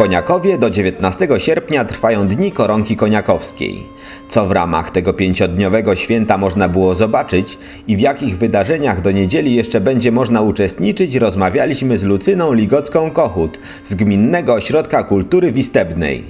Koniakowie do 19 sierpnia trwają Dni Koronki Koniakowskiej. Co w ramach tego pięciodniowego święta można było zobaczyć i w jakich wydarzeniach do niedzieli jeszcze będzie można uczestniczyć, rozmawialiśmy z Lucyną Ligocką-Kochut z Gminnego Ośrodka Kultury Wistebnej.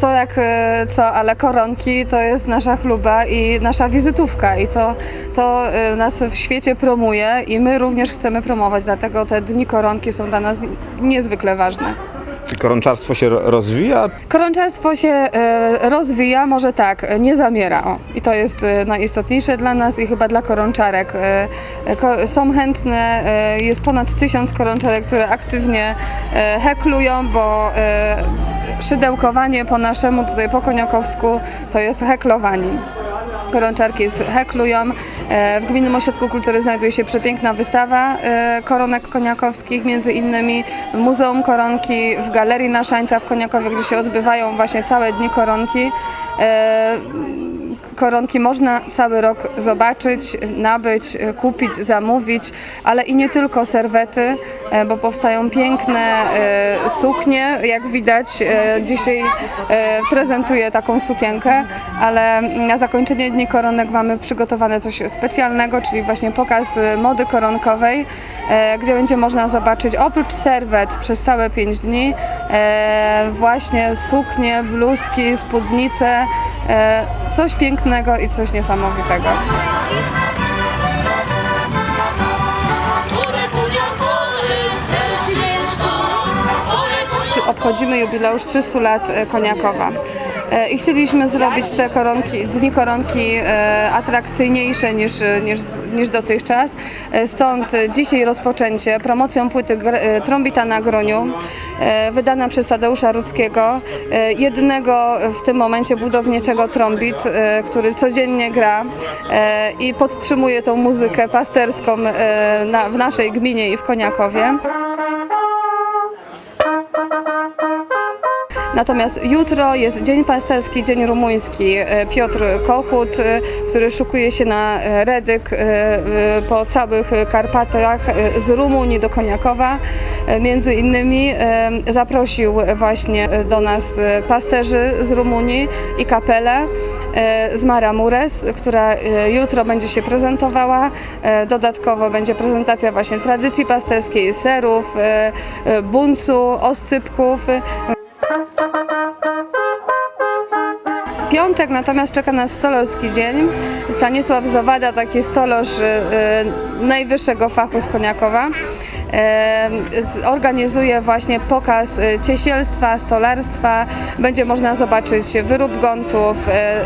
Co jak e, co, ale koronki to jest nasza chluba i nasza wizytówka i to, to e, nas w świecie promuje i my również chcemy promować, dlatego te dni koronki są dla nas niezwykle ważne. Czy koronczarstwo się ro- rozwija? Koronczarstwo się e, rozwija, może tak, nie zamiera. O. I to jest e, najistotniejsze dla nas i chyba dla koronczarek. E, e, ko, są chętne, e, jest ponad tysiąc koronczarek, które aktywnie e, heklują, bo e, szydełkowanie po naszemu, tutaj po koniakowsku, to jest heklowanie. Koronczarki heklują. E, W Gminnym Ośrodku Kultury znajduje się przepiękna wystawa e, koronek koniakowskich, między innymi w Muzeum Koronki, w Galerii Naszańca w Koniakowie, gdzie się odbywają właśnie całe dni koronki. Koronki można cały rok zobaczyć, nabyć, e, kupić, zamówić, ale i nie tylko serwety, e, bo powstają piękne e, suknie, jak widać. Dzisiaj prezentuję taką sukienkę, ale na zakończenie Dni Koronek mamy przygotowane coś specjalnego, czyli właśnie pokaz mody koronkowej, gdzie będzie można zobaczyć oprócz serwet przez całe 5 dni właśnie suknie, bluzki, spódnice, coś pięknego i coś niesamowitego. Obchodzimy jubileusz 300 lat e, Koniakowa. E, I chcieliśmy zrobić te koronki, dni koronki e, atrakcyjniejsze niż, niż, niż dotychczas. E, Stąd dzisiaj rozpoczęcie promocją płyty Trąbita na Groniu, wydana przez Tadeusza Rudzkiego, jednego w tym momencie budowniczego trąbit, który codziennie gra i podtrzymuje tą muzykę pasterską w naszej gminie i w Koniakowie. Natomiast jutro jest Dzień Pasterski, Dzień Rumuński. E, Piotr Kochut, e, który szukuje się na e, Redyk po całych Karpatach z Rumunii do Koniakowa. Między innymi zaprosił właśnie do nas pasterzy z Rumunii i kapelę z Maramures, która e, jutro będzie się prezentowała. Dodatkowo będzie prezentacja właśnie tradycji pasterskiej, serów, buncu, oscypków. Piątek natomiast czeka nas stolarski dzień. Stanisław Zawada, taki stolarz y, y, najwyższego fachu z Koniakowa. e, z- Organizuje właśnie pokaz y, ciesielstwa, stolarstwa. Będzie można zobaczyć wyrób gontów,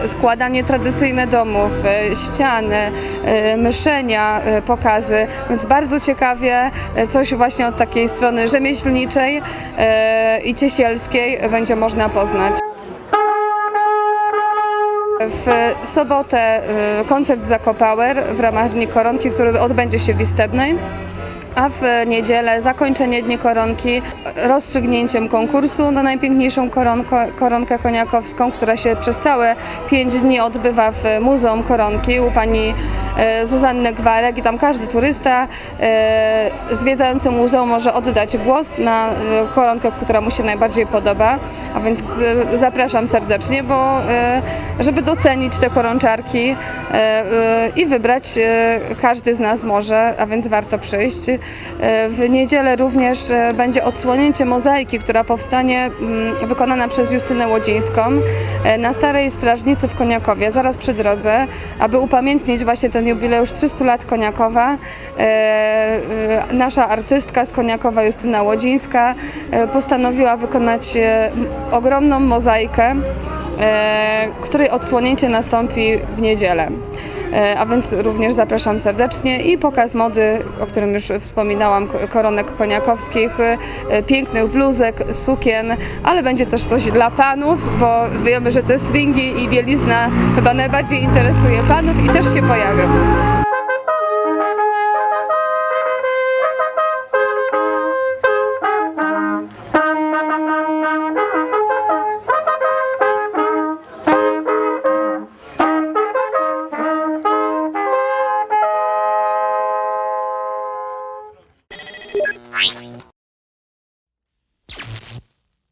składanie tradycyjne domów, ściany, myszenia, pokazy. Więc bardzo ciekawie coś właśnie od takiej strony rzemieślniczej i ciesielskiej będzie można poznać. W sobotę y, koncert Zakopower w ramach Dni Koronki, który odbędzie się w Istebnej. A w niedzielę zakończenie Dni Koronki rozstrzygnięciem konkursu na najpiękniejszą koronko, koronkę koniakowską, która się przez całe pięć dni odbywa w Muzeum Koronki u pani e, Zuzanny Gwarek i tam każdy turysta e, zwiedzający muzeum może oddać głos na e, koronkę, która mu się najbardziej podoba. A więc zapraszam serdecznie, bo żeby docenić te koronczarki i wybrać każdy z nas może, a więc warto przyjść. E, W niedzielę również e, będzie odsłonięcie mozaiki, która powstanie mm, wykonana przez Justynę Łodzińską e, na Starej Strażnicy w Koniakowie, zaraz przy drodze, aby upamiętnić właśnie ten jubileusz 300 lat Koniakowa. Nasza artystka z Koniakowa, Justyna Łodzińska, postanowiła wykonać ogromną mozaikę, której odsłonięcie nastąpi w niedzielę. E, A więc również zapraszam serdecznie i pokaz mody, o którym już wspominałam, koronek koniakowskich, e, pięknych bluzek, sukien, ale będzie też coś dla panów, bo wiemy, że te stringi i bielizna chyba najbardziej interesuje panów i też się pojawią.